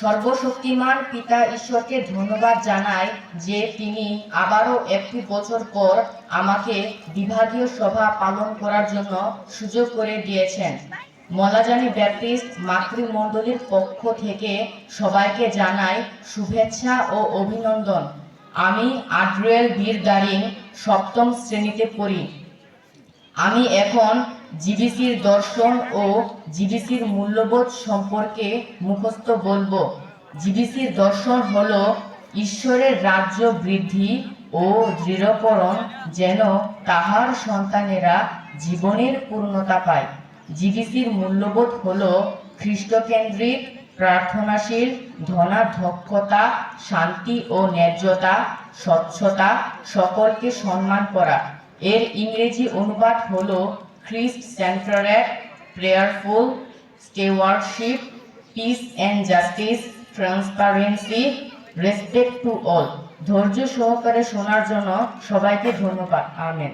সর্বশক্তিমান পিতা ঈশ্বরকে ধন্যবাদ জানাই যে তিনি আবারও একটি বছর পর আমাকে বিভাগীয় সভা পালন করার জন্য সুযোগ করে দিয়েছেন। মলাজানি ব্যাপটিস্ট মাতৃমণ্ডলীর পক্ষ থেকে সবাইকে জানাই শুভেচ্ছা ও অভিনন্দন। আমি আড্রুয়েল বীর দারিং সপ্তম শ্রেণীতে পড়ি। আমি এখন জিবিসির দর্শন ও জিবিসির মূল্যবোধ সম্পর্কে মুখস্থ বলব। জিবিসির দর্শন হলো ঈশ্বরের রাজ্য বৃদ্ধি ও দৃঢ়করণ যেন তাহার সন্তানেরা জীবনের পূর্ণতা পায়। জিবিসির মূল্যবোধ হল খ্রিস্টকেন্দ্রিক, প্রার্থনাশীল, ধনাধ্যক্ষতা, শান্তি ও ন্যায্যতা, স্বচ্ছতা, সকলকে সম্মান করা। এর ইংরেজি অনুবাদ হলো Christ centred prayerful stewardship, peace and justice transparency respect to all. ধৈর্য সহকারে শোনার জন্য সবাইকে ধন্যবাদ। আমেন।